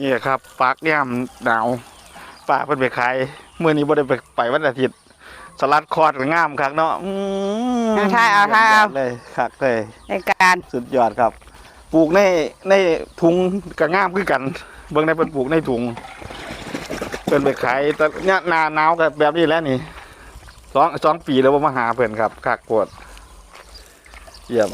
นี่ครับปากย่ามหนาวป้าเพิ่นไปขายมื้อนี้บ่ได้ไปไปวันอาทิตย์สลัดคอร์ดก็งามคักเนาะอืมเอาถ่ายเอาถ่ายเอา เลยคักเลยในการสุดยอดครับ ปลูกในในถุงก็งามคือกัน เบิ่งได้เพิ่นปลูกในถุงเพิ่นไปขายแต่เนี่ยหน้าหนาวก็แบบนี้แหล้วนี่สองสองปีแล้วบ่มาหาเพิ่นครับคักโปวดเยี่ยม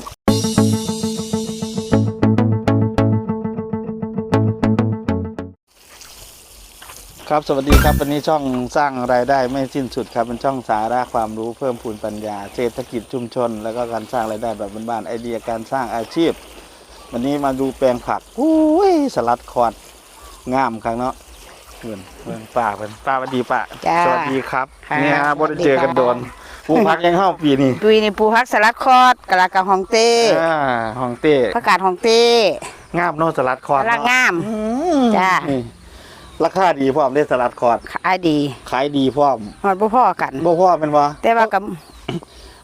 ครับสวัสดีครับวันนี้ช่องสร้างรายได้ไม่สิ้นสุดครับเป็นช่องสาระความรู้เพิ่มพูนปัญญา เศรษฐกิจชุมชน แล้วก็การสร้างรายได้แบบบ้านๆไอเดียการสร้างอาชีพ วันนี้มาดูแปลงผักอุ้ยสลัดคอร์ดงามครั้งเนาะเพื่อนเพื่อนป้าเพื่อนป้าสวัสดีป้าจ้าสวัสดีครับค่ะเนี่ยฮะบ่ได้เจอกันสวัสดีค่ะ โดนปลูกผักยังเข้าปีนี้ปุยนี่ปูพักสลัดคอดกะลากะฮองเต้อ่าห้องเต้ผักกาดฮองเต้งามเนาะสลัดคอร์ดกะลาเนาะงาม อืมจ้านี่ ราคาดีพร้อมได้สลัดคอร์ดขายดีขายดีพร้อมฮอดบ่พ่อกันบ่พ่อเป็นบ่แต่ว่ากับ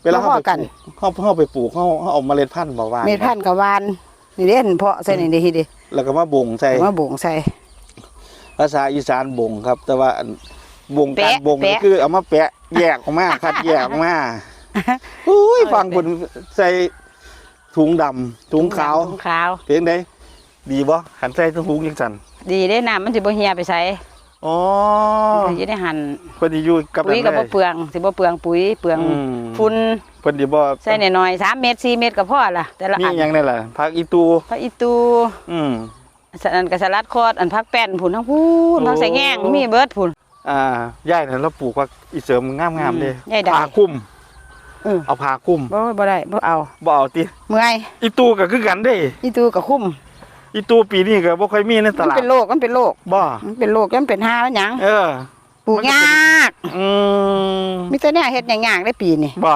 เวลาเขาบ่พไปอกันปลูกเขาเขาไปปลูกเขาเขาเอาเมล็ดพันธุ์มาว่านเม็ดพันธุ์กะวานนี่เด่นเพาะใส่นี่ดิฮิดิแล้วก็มาบ่งใส่มาบ่งใส่ภาษาอีสานบ่งครับ แต่ว่าอันบ่งการแปะบ่งแปะก็คือเอามาแปะแยกออกมาคัดแยกออกมาอุ้ยฟังคนใส่ถุงดำถุงขาวถุงขาวเพียงใด ดีบ่ขันใส่ถุงยังสั่นดีได้น้ำมันสิบ่เหี่ยไปใส่อ๋ออยู่ได้หั่นเพิ่นสิอยู่กับปุ๋ยก็บ่เปลืองสิบ่เปลืองปุ๋ยเปลืองอืมฝุ่นเพิ่นสิบ่ใส่น้อยๆ3เม็ด4เม็ดก็พอล่ะแต่ละมีอันหยังนี่ล่ะผักอีตูผักอีตูอืมอันก็สลัดคอดอันผักแป้นพุ่นทั้งพูนโอ้ผักใส่แง่งมีเบิดพุ่นอ่ายายนั่นเราปลูกผักอีเสริมงามๆเด้อืมยายได้ผ้าคลุมเออเอาผ้าคลุมบ่บ่ได้บ่เอาบ่เอาติเมื่อยอีตูก็คือกันเด้อีตูก็คุ้ม อีตูปีนี้ก็บ่ค่อยมีในตมันลาดเป็นโรคมันเป็นโรคบ่มันเป็นโรคมันเป็นหาแล้วหยังเออ ปลูกมันก็ยเป็นากอืมมีแต่เนี่ยเฮ็ดยากๆได้ปีนี่บ่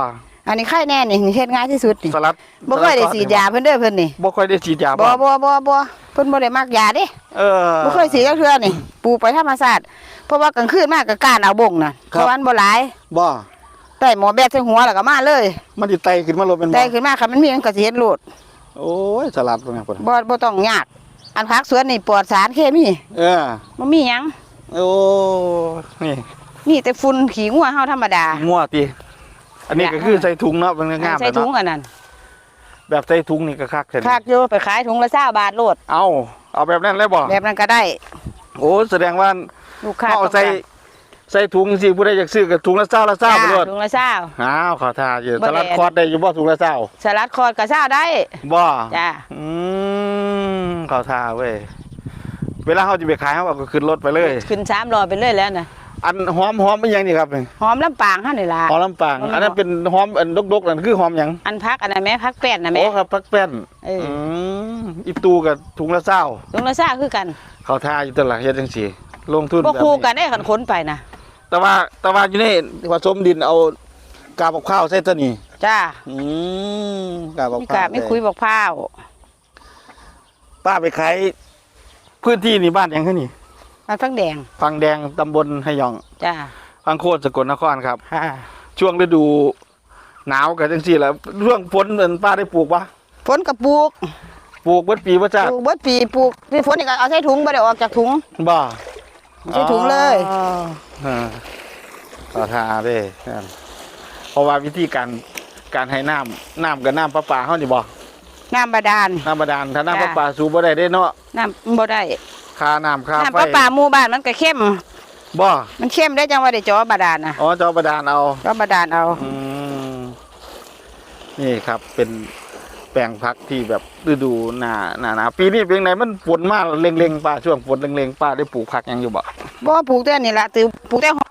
อันนี้ไข่แน่นี่นี่เฮ็ดง่ายที่สุดนี่สลัดบ่เคยได้ฉีดยาเพิ่นเด้อเพิ่นนี่บ่ค่อยได้ฉีดยาบ่บ่บ่บ่เพิ่นบ่ได้มักยาเด้เออ บ่เคยฉีดจักเทื่อนี่ปลูกไปธรรมชาติเพราะว่ากลางคืนมาก็การเอาบงน่ะครับเพราะวันบ่หลายบ่ได้หมอแบดใส่หัวแล้วก็มาเลย มันสิไตขึ้นมาลดเป็นบ่ได้ขึ้นมาคันมันมีมันก็สิเฮ็ดโลด โอ้ยสลัดเป็นไงพุ่นบ่บ่ต้องยาก อันผักสวนนี่ปลอดสารเคมีเออบ่มีหยังโอ้นี่มีแต่ฝุ่นขี้งัวเฮาธรรมดางัวติอันนี้ก็คือใส่ถุงเนาะมันก็งามใส่แบบถุงเนาะอันนั้นแบบใส่ถุงนี่ก็คักเห็นคักอยู่ไปขายถุงละ20บาทโลดเอาเอาแบบนั้นเลยบ่แบบนั้นก็ได้ โอ้แสดงว่าลูกค้าเขาเอาใส่ ใส่ถุงสิผู้ใดอยากซื้อก็ถุงละ20ละจ้า20ไปโลดถุงละเช้าอ้าวขอทาอยู่บ่สลัดแดดคอร์ดได้อยู่บ่ถุงละ20สลัดคอดก็เช้าได้บ่จ้าอืมขอทาเว้ยเวลาเขาจะไปขายเขาเอาก็ขึ้นรถไปเลย ขึ้นสามรอไปเลยแล้วนะอันหอมหอมเป็นหยังนี่ครับนี่หอมลำปางเฮานี่ล่ะหอมลำปางหอมอันนั้นเป็นหอมอันดกๆนั่นคือหอมหยังอันพักอันนั้นแม่พักแป้นนะแม่โอ้ครับพักแป้นเอออืมอีตูกับถุงละเศร้าถุงละเช้าคือกัน เขาทาอยู่ตลาดเฮ็ดจังซี่ลงทุนบ่แบบคู่นี้กันได้คันขนไปนะ แต่ว่าแต่ว่าอยู่นี่ผสมดินเอากาบกับข้าวใส่ตัวนี้จ้าอืมกาบกับมีข้าวกาบไม่คุยบอกพร้าวป้าไปขายพื้นที่นี่บ้านหยังคือนี่มันฟังแดงฟังแดงตำบลไหหยองจ้าฟังโคตรสกลนครครับค่ะช่วงฤดูหนาวกันจังซี่แหล้วช่วงฝนเอิ้นป้าได้ปลูกปะฝนก็ปลูกปลูกเบิดปีบ่จ้าปลูกเบิดปีปลูกที่ฝนนี่ก็เอาใส่ถุงบ่ได้ออกจากถุงบ่ ใส่ถุงเลยอ่าต่อทาเด้นั่นเพราะว่าวิธีการการให้น้ำน้ำกับน้ำประปาเฮานี่บ่น้ำบาดาลน้ำบาดาลถ้าน้ำจ้ะประปาสูบบ่ได้เด้เนาะน้ำบ่ได้ค่าน้ำค่าน้ำไฟประปาหมู่บ้านมันก็เข้มบ่มันเข้มได้จังว่าได้จอบาดาลน่ะอ๋อเจ้าบาดาลเอาจอบาดาลเอาอืมนี่ครับเป็น แปลงพักที่แบบฤดูหนาหนาหนาปีนี้เป็นไงมันฝนมากเล็งๆป้าช่วงฝนเล็งๆป้าได้ปลูกผักหยังอยู่บ่บ่ปลูกแต่นี่ล่ะตือปลูกแต่หอม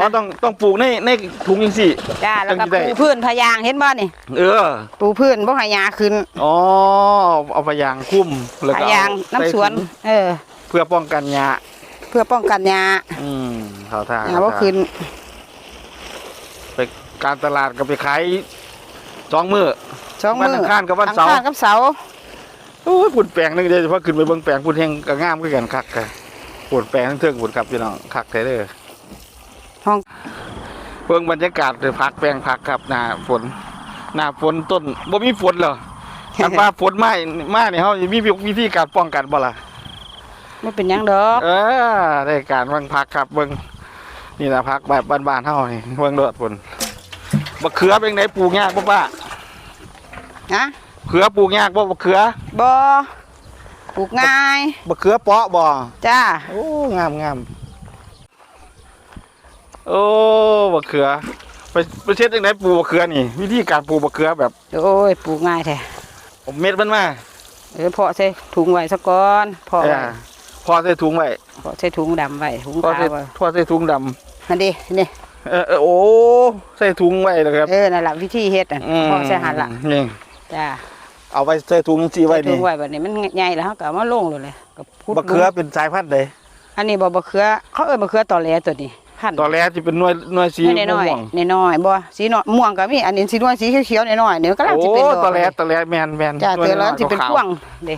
อ๋อต้องต้องปลูกในในถุงจังซี่จ้าแล้วก็จังสิได้ปลูกพื้นพะยางเห็นบ่นี่เออปลูกพื้นบ่ให้หญ้าขึ้นอ๋อเอาพยางคุ้มแล้วพะก็ยางเอน้ำสวนใถุงเออ เพื่อป้องกันหญ้าเพื่อป้องกันหญ้าอืมเขาท่าหญ้าบ่ขึ้นไปการตลาดก็ไปขายสองมื้อ สองมื้อวันอังคารกับวันเสาร์ อังคารกับเสาร์โอ้ยปุ่นแปลงนึงเดี๋ยวเฉพาะขึ้นไปเบิ่งแปลงปุ่นแห่งก็งามคือกันคักค่ะปุ่นแปลงทั้งเทิงปุ่นครับพี่น้องคักแท้เด้อห้องเบิ่งบรรยากาศเลยพักแปลงพักครับหน้าฝนหน้าฝนต้นบ่มีฝนเหรออันว่าฝนมามาเนี่ยเฮามีวิธีการป้องกันบ่ล่ะบ่เป็นหยังดอกเออได้การเบิ่งพักครับเบิ่งนี่นะพักแบบบ้านๆเฮานี่เบิ่งโดดพุ่นบักเขือเป็นไงปลูกยากบ่ป้า นะเขือปลูกยากบ่บักเขือบ่ปลูกง่ายบักเขือเปาะบ่จ้าโอ้งามงามโอ้บักเขือไปไปเช็ดจังไดปลูกบักเขือนี่ วิธีการปลูกบักเขือแบบ โอ้ยปลูกง่ายแท้เอาเม็ดมันมาเออเพาะใส่ถุงไว้ซะก่อนเพาะเอไว้อพอใส่ถุงไว้เพาะใส่ถุงดำไว้ถุงพอขาใส่วไว้พอใส่ถุงดำนั่นดินี่เออเออโอ้ใส่ถุงไว้เลยครับเออนั่นล่ะวิธีเฮ็ดน่ะอืมเพาะใส่หันล่ะนี่ จ้าเอาไว้ใส่ถุงสีไว้ใส่ถุนี่งไว้บัดนี้มันใหญ่แล้วเฮาก็เอามาลงเลยเลยก็พุดบักเขือเป็นสายพันธุ์ใดอันนี้บ่บักเขือเขาเอิ้นบักเขือตอแหลตัวนี้พันธุ์ตอนแรกที่เป็นหน่วยหน่วยสีน้อยน้อยม่วงๆน้อยๆบ่สีน้อยม่วงก็มีอันนี้สีน้อยสีเขียวๆน้อยๆเนี่ยกำลังโอ้สิเป็นดอกตอนแรกตอนแรกแมนแมนจ้าหน่เตืยอนแล้วน้อยสิเป็นขาวพ่วงเด้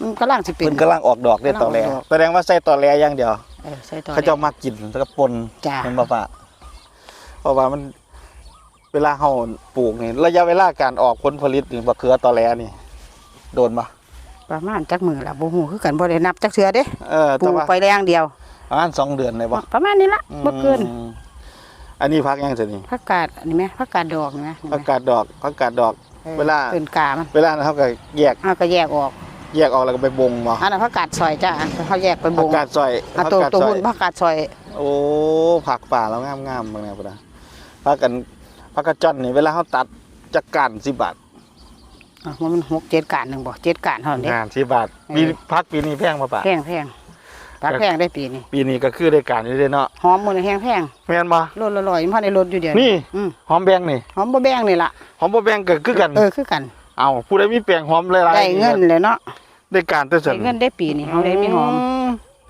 มันกำลังสิเป็เป็นนกำลังออกดอกได้ตอนแรกกำลังออกดอกแสดงว่าใส่ตอนแรกอย่างเดียวเออใส่ตอแหลเขาเจะมากินแล้วก็ปนจ้าเห็นบ่ปะเพราะว่ามัน เวลาเฮาปลูกนี่ระยะเวลาการออกผลผลิตนี่บักเขือตอนแรกนี่ โดนปะประมาณจักมือละบ่ฮู้คือกันบ่ได้นับจักเทื่อเด้เออปลูแต่กว่าไปแรงเดียว ประมาณสองเดือนเลยปะประมาณนี้ละบ่เกินอืมอันนี้พักยังสินี่ผักกาดอันนี้ไหมผักกาดดอกนี่ไหมนี่ไหมผักกาดดอกผักกาดดอกออเวลาเป็นกามันเวลานั้นเขาก็แยกเอาก็แยกออกแยกออกแล้วก็ไปบงบ่อันนั้นผักกาดซอยจ้าเขาแยกไปบผักงกาดซอยอะผักตัวกาดตัวซอหุ่ยนผักกาดซอย โอ้ผักป่าแล้วงามงามๆบางแนวพุ่นนะผักกัน ผักกระจอนนี่เวลาเขาตัดจักการสิบบาทอะมันหกเจ็ดกาดหนึ่งบ่เจ็ดกาดเท่านั้นเด้งานสิบบาทเออปีพักปีนี้แพงมาปะแพงแพงผักแพงได้ปีนี้ปีนี้ก็คือได้การอยู่เด้เนาะหอมมื้อนี้แพงแพงแม่นบ่ลดละร้อยมันพอได้ลดอยู่เดียวนี่ อืมหอมแบงนี่หอมบ่แบ่งนี่ล่ะหอมบ่แบงก็คือกัน เออคือกันเอาผู้ใดมีแปลงหอมหลายๆได้เงินเลยเนาะได้การแต่ได้ซั่นเงินได้ปีนี้เฮาได้มีหอม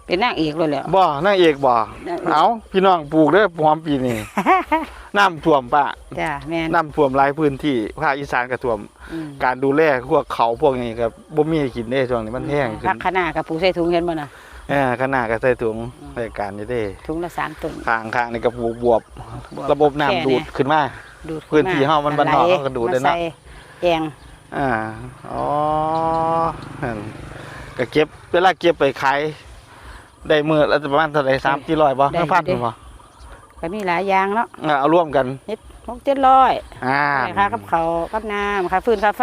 เป็นนางเอกเลยแหล้วบ่นางเอกบ่นางเอกเอาพี่น้องปลูกเด้อหอมปีนี้ น้ำท่วมปะจ้าแม่น น้ำท่วมหลายพื้นที่ภาคอีสานก็ท่วม อืม การดูแลพวกเขาพวกนี้ก็บ่มีให้กินได้ช่วงนี้มันแห้งขึ้ผักนคะน้ากับปูใส่ถุงเห็นบ่น่ะ เออขนาดก็ใส่ถุงรายการนี้เด้ถุงละสามต้น ข้างข้างนี่ก็ปลูกบวบ บวระบบน้ำดูดขึ้นมา ดูดพื้นที่เฮามันบ้านนอกไหลเฮาก็ดูดได้เนาะมใส่แองอ่า อ๋อนั่นก็เก็บเวลาเก็บไปขาย ได้มื้อละประมาณเท่าไหร่3 400บ่5,000บ่ก็มีหลายอย่างเนาะอ่าเอาร่วมกันนิดหกเจ็ดร้อยอ่าค่ากับเขาวกับน้ำค่าฟืนค่าไฟ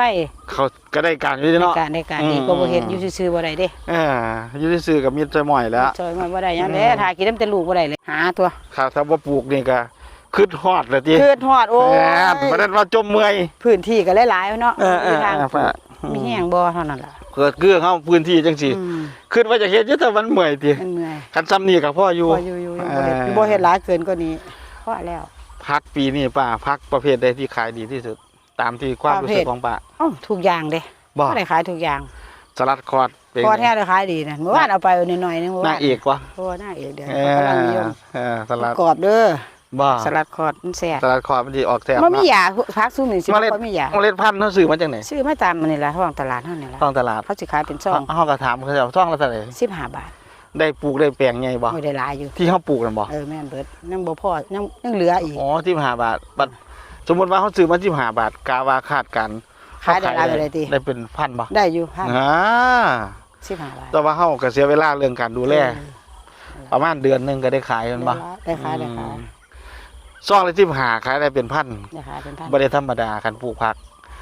เขาก็ได้การอยู่ในเนาะ การในการอืมดีก็บ่เฮ็ดอยู่ซื่อๆบ่ได้เด้เอออยู่ซื่อๆกับมีแต่หม่อยแล้ว ซอยมาบ่ได้หยังแหละอืมถ้ากินน้ำแต่ลูกบ่ได้เลยหาตัวครับถ้าบ่ปลูกนี่ก็คืดฮอดเลยติคืดฮอดโอ้แหยมบ่ได้ว่าจมเมื่อยพื้นที่ก็หลายๆเนาะเออเอมีอทางเออปลูกฝากมีแห้งบ่เท่านั้นล่ะเกิดเกื้อเฮาพื้นที่จังซี่อืมคิดว่าจะเฮ็ดอยู่แต่มันเมื่อยติมันเมื่อยคันซ้ำนี่ก็พออยู่พออยู่อยู่ยังบ่เฮ็ดเออบ่เฮ็ดหลายเกินกว่านี้พอแล้วพักปีนี้ป้าพักประเภทใดที่ขายดีที่สุด ตามที่ความรู้สึกของป้าเอ้าทุกอย่างเด้บ่บ่ได้ขายทุกอย่างสลัดคอร์ดเป็นพอไงแท้ได้ขายดีนั่นเมื่อวานเอาไปหน่อยๆนึงเมื่อวานางเอกวะโอ้นางเอกเด้อเอเขากำลังนิยอมเออสลัดกรอบเด้อ บ่สลัดคอร์ดมันแซ่บสลัดคอร์ดมันสิออกแซ่บมันมีเนาะยาพักซุ่มนี่สิเมล็ดบ่มียาเมล็ดพันธุ์เฮาซื้อมาจากไหนซื้อมาตามมันนี่ล่ะท้องตลาดเฮานี่ล่ะท้องตลาดเขาสิขายเป็นซองเฮาก็ถามเขาเจ้าท้องละเท่าไหร่15บาทได้ปลูกได้แปลงใหญ่บ่โอ้ยได้หลายอยู่ที่เฮาปลูกนั่นบ่เออแม่นเบิดยังบ่พอยังยังเหลืออีกอ๋อ15บาทบัดสมมุติว่าเฮาซื้อมา15บาทกาว่าคาดกันขายได้หลายไปเลยติได้เป็นพันบ่ได้อยู่พันอ่า15บาทแต่ว่าเฮาก็เสียเวลาเรื่องการดูแลประมาณเดือนหนึงก็ได้ขายแมันบ่ได้ขายได้ขาย ซองละสิบหาขายได้เป็นพันได้ขายเป็นพันบ่ได้ธรรมดาการปลูกผัก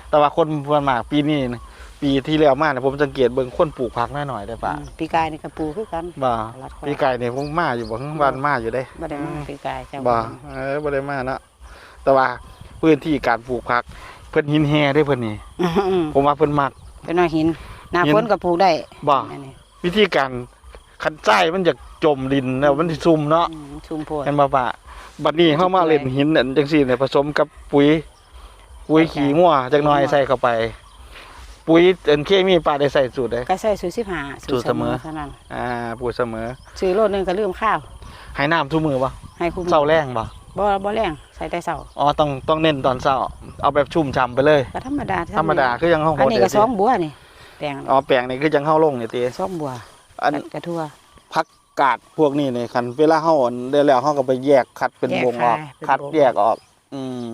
แต่ว่าคนส่วนมากปีนี้นะปีที่แล้วมาเนี่ยผมสังเกตเบิ่งคนปลูกผักน้อยหน่อยได้ปะอืมปีกายนี่ก็ปลูกคือกันบ่รัดคอปีไก่เนี่ยผมมาอยู่บ่ข้างบ้านมาอยู่ได้บ่ได้มาปีกายเจ้าบ่เออบ่ได้มาเนาะแต่ว่าพื้นที่การปลูกผัก เพิ่นหินแห่ได้เพิ่นนี่อืมผมว่าเพิ่นมักเป็นน้อยหินหน้าหินฝนก็ปลูกได้บ่อันนี้วิธีการคันใจมันจะจมดินแล้วมันสิซุ่มเนาะอืมชุมโพดเห็นบ่ปะ บัดนี้เฮามาเล่นหินอันจังซี่เนี่ยผสมกับปุ๋ย ปุ๋ยขี้งัวจักหน่อยใส่เข้าไป ปุ๋ยอันเคมีป้าได้ใส่สูตรได้ก็ใส่สูตรสิบห้าสูตรเสมอเท่านั้นอ่าปุ๋ยเสมอซื้อโลดหนึงก็ลืมข้าวให้น้ำทุกมือบ่ให้คุณเช้าแรงบ่บ่บ่แรงใส่แต่เช้าอ๋อต้องต้องเน้นตอนเช้าเอาแบบชุ่มฉ่ำไปเลยก็ธรรมดาธรรมดาคือยังเฮาอันนี้ก็โหดสองบัวนี่แปลงอ๋อแปลงนี่คือยังเฮาลงนี่ติสองบัวอันกระทั่วผั กกาดพวกนี้นี่คันเวลาเฮาอันได้แล้วเฮาก็ไปแยกคัดเป็นแยกวงออกขายเป็นคัดวง แยกออก อืม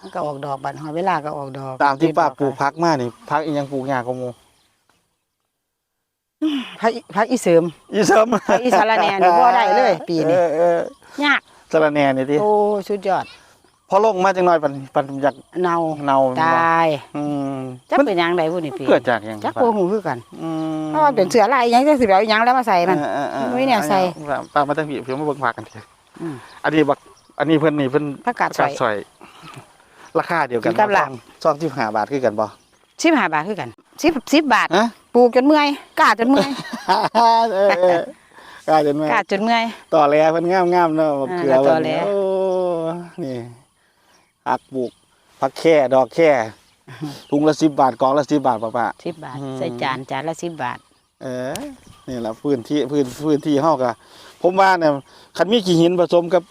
มันก็ออกดอกบัดหอยเวลาก็ออกดอกตามที่ป้าปลูกผักมานี่ผักอีหยังปลูกยากกว่าหมู่พักอีพักอีเสริม อีเสริมพักอีสารแหน่นี่บ่ได้เลยปีนี้เออเออยากสารแหน่นี่ติโอ้สุดยอด พอลงมาจังน้อยปันปันอยากเนาเนาตายอืมจักมันเป็นหยังไดผู้นี่ปีเกิดจากหยังจักบ่ฮู้คือกันอืมเพราะว่าเป็นเสือลายหยังจักสิไปเอาหยังแล้วมาใส่มัน เออเออเออไม่แนวใส่ปากมาตั้งพี่เพิ่นมาเบิ่งผักกันเถอะอืม อันนี้บักอันนี้เพิ่นนี่เพิ่นผักกาดสอยซอยราคาเดียวกันกินกับลาบ ซองที่หาบาทคือกันบ่15บาทคือกัน10 10บาทฮะ ปลูกจนเมื่อยกล้าจนเมื่อยเออเออกล้าจนแม่กล้าจนเมื่อย ต่อแลเพิ่นงามๆเนาะบักเกลืออ่าต่อเพิ่นแลโอ้นี่ ผักปลูกผักแค่ดอกแค่ถุงละ10บาทกล่องละ10บาทป่ะป้า10บาทอืมใส่จานจานละ10บาท เออนี่แหละพื้นที่พื้นพื้นที่เฮาก็ผมว่าเนี่ยคันมีขี้หินผสมกับ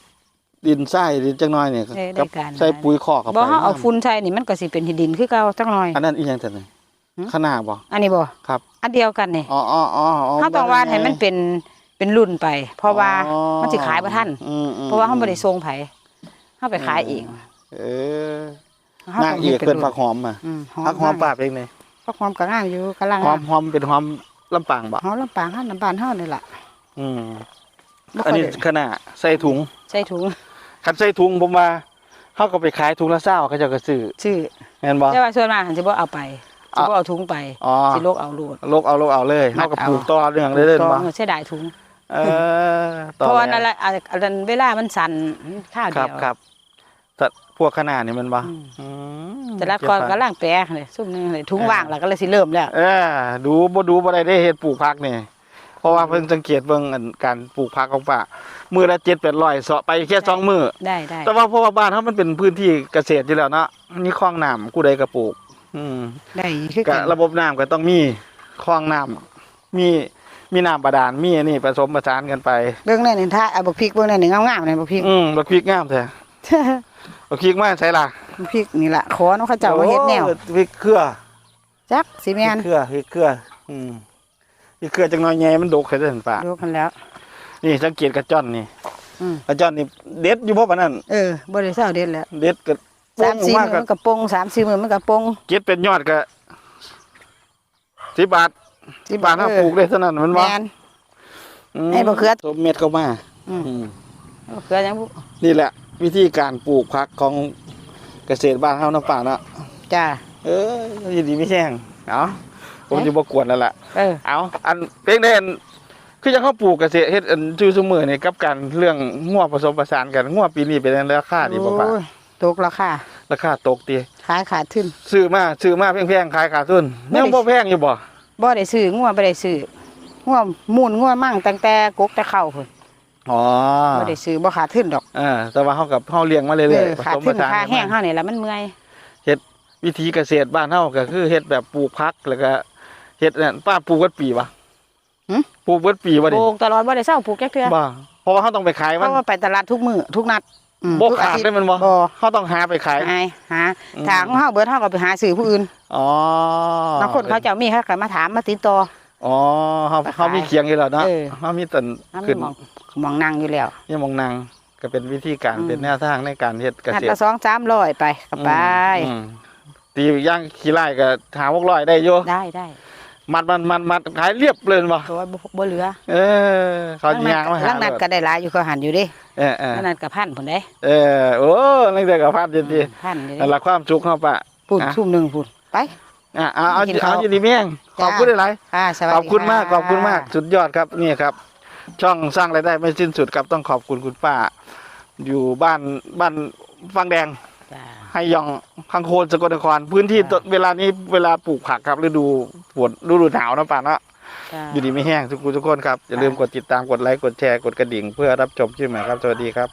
ดินทรายดินจังน้อยเนี่ยเอ้ยได้กัการใส่ปุ๋ยคอกเข้าไปบ่เฮาเอาฝุ่นใส่นี่มันก็สิเป็นดินคือเก่าจักหน่อย อันนั้นอีหยังจังได๋หืมขนาดบ่อันนี้บ่ครับ อันเดียวกันนี่อ๋ออ๋ออ๋อเฮาต้องวาดให้มันเป็นเป็นรุ่นไป เพราะว่าอ๋อมันสิขายบ่ทันอืมอืมเพราะว่าเฮาบ่ได้ส่งไผเฮาไปขายเอง เออเฮานางต้องเอฮ็ดกเพิ่นผักหอมอะอืมผักหอมปลาเป็นไงผักหอมก็งามอยู่กำลังหอมหอมเป็นหอมลำปางบ่หอมลำปางเฮาน้ำบ้านเฮานี่ล่ะอืมบ่อันค่อยนี้ได้ขนาดใส่ถุง ใส่ถุงคันใส่ถุงผมว่าเฮาก็ไปขายถุงละ20เขาเจ้าก็ซื้อชื่อแม่นบ่แต่ว่าส่วนมากสิบ่เอาไปสิบ่เอาถุงไปอ๋อสิโลกเอาโลดลกเอาลกเอาเลยมัเฮาดก็เอาปลูกต่อเนื่องเลยเด้อก็บ่เสียดายถุงเออต่อเพราะว่านั่นแหแหละอันอันนั้นเวลามันสั่นข้าวคเดีรับยวครับแต่ พวกขนาดนี้มันบ่อืม อืมแต่ละก่อนก็ล่างแปะเลยซุ่มหนึงเลยถุงว่างแล้วก็เลยสิเริ่มแล้ว เออดูบ่ดูบ่ได้ได้เฮ็ดปลูกผักนี่ เพราะว่าเพิ่งสังเกตเบิ่งอันการปลูกผักของป้ามื้อละ7 800เสาะไปแค่สองมื้อได้ได้แต่ว่าเพราะว่าบ้านเฮามันเป็นพื้นที่เกษตรอยู่แล้วเนาะมีคลองน้ำกูใดก็ปลูก อืมได้คือก็กันระบบน้ำก็ต้องมีคลองน้ำมีมีน้ำบาดาลมีอันนี้ผสมผสานกันไป เบื้องในนี่ถ้าเอาบักพริกเบื้องในนี่งามๆเลยบักพริก อืมบักพริกงามแท้ บักพริกมาใส่ล่ะบักพริกนี่ล่ะขอเนาะเขาเจ้าว่าเฮ็ดแนวโอ้พริกเครือจักสิแม่นพริกเครือพริกเครือ อืมพริกเครือจังน้อยแง่มันดกให้ได้เห็นป่ะดูกันแล้ว นี่สังเกตกระจ้อนนี่อืม กระจ้อนนี่เด็ดอยู่บ่ปานนั้น เออบ่ได้เศร้าเด็ดแล้วเด็ดก็สามสี่มากมื้อก็มันก็ปงสามสี่มื้อมันก็ปงเก็บเป็นยอดก็สิบบาทสิบาทถ้าปลูกได้เท่านั้นมันบ่แม่นมไอ้บักเขือต้มเม็ดเข้ามาอืม อืมบักเขือยังบ่นี่แหละ วิธีการปลูกผักของเกษตรบ้านเฮาน้ำป่าเนาะจ้าเออยินดีไม่แช่งเอาผมจะบ่กวนแล้วล่ะ เออเอาอันเพลงได้อันคือยังเขาปลูกเกษตรเฮ็ดอันจูซุมือนี่กับการเรื่องงัวผสมผสานกันงัวปีนี้เป็นราคาดีบ่ปะโอ้ยตกราคาราคาตกตีขายขาดทุนซื้อมาซื้อมาแพงๆขายขาดทุนไม่ยังได้บ่แพงอยู่บ่บ่ได้ซื้องัวบ่ได้ซื้องัวมูนงัวมั่งตั้งแต่กกแต่เข้าพุ่นอ๋อบ่ได้ซื้อบ่ขาดทุนดอกเออแต่ว่าเฮากับเฮาเลี้ยงมาเรื่เออยอๆผขาดสมทุผนสานค่ากันแห้งมาเฮานี่แหละมันเมื่อย วิธีเกษตรบ้านเฮาก็คือเฮ็ดแบบปลูกผักแล้วก็เฮ็ดนั่นป้าปลูกวัดปีวะปลูกวัดปีบ่ปดิลูกตลอดบ่ได้เศร้าปลูกแค่เทื่อบ่เพราะว่าเฮาต้องไปขายเพมันราะว่าไปตลาดทุกมื้อทุกนัดอืมบ่ทุกขาดทิตย์ได้มันบ่บ่เฮาต้องหาไปขาย หาหาอืมทางเฮาเบิดเฮาก็ไปหาซื้อผู้อื่นอ๋อบางคนเขาเจ้ามีเขาก็มาถามมาติดต่อ อ๋อเฮาไปขายเฮามีเคียงอยู่แล้วเนาะเออ เฮามีต้นน้ำขึ้นหมองหมองนั่งอยู่แล้วนี่มองนาง ก็เป็นวิธีการอืม เป็นแนวทางในการเฮ็ดเกนัดษตรละ2 300ไปก็ไป อืมตีย่างขี้ไล่ก็หา600ได้อยู่ได้ได้มัดมันมันมัดขายเรียบเลยบ่เพราะว่าบ่บ่เหลือเออเขาสิย่างมาหาลังนัดก็ได้หลายอยู่เขาหันอยู่เดิเออเออลังนัดก็พันพุ่นเด้เออโอ้นักเตะกับพาดจริงพันอยู่ๆเด้นั่นละความสุขเฮาปะพุ่นอะทุ่มหนึงพุ่นไป อะเอาเอากินเอาข้าว อยู่ดีเมียงขจ้าอบคุณหลายค่ะสวัสๆดีขอบคุณมากะ ขอบคุณมาก สุดยอดครับ นี่ครับ ช่องสร้างรายได้ไม่สิ้นสุดครับ ต้องขอบคุณคุณป้า อยู่บ้านบ้านฟังแดงจ้าให้ยองพังโคนสกลนคร พื้นที่จ้ะเวลานี้เวลาปลูกผักครับฤดูฝนฤดูหนาวนะป่าเนาะจ้า อยู่ดีไม่แห้งทุกคนทุกคนครับ อย่าลืมกดติดตามกดไลค์กดแชร์กดกระดิ่งเพื่อรับชมคลิปใหม่ครับ สวัสดีครับ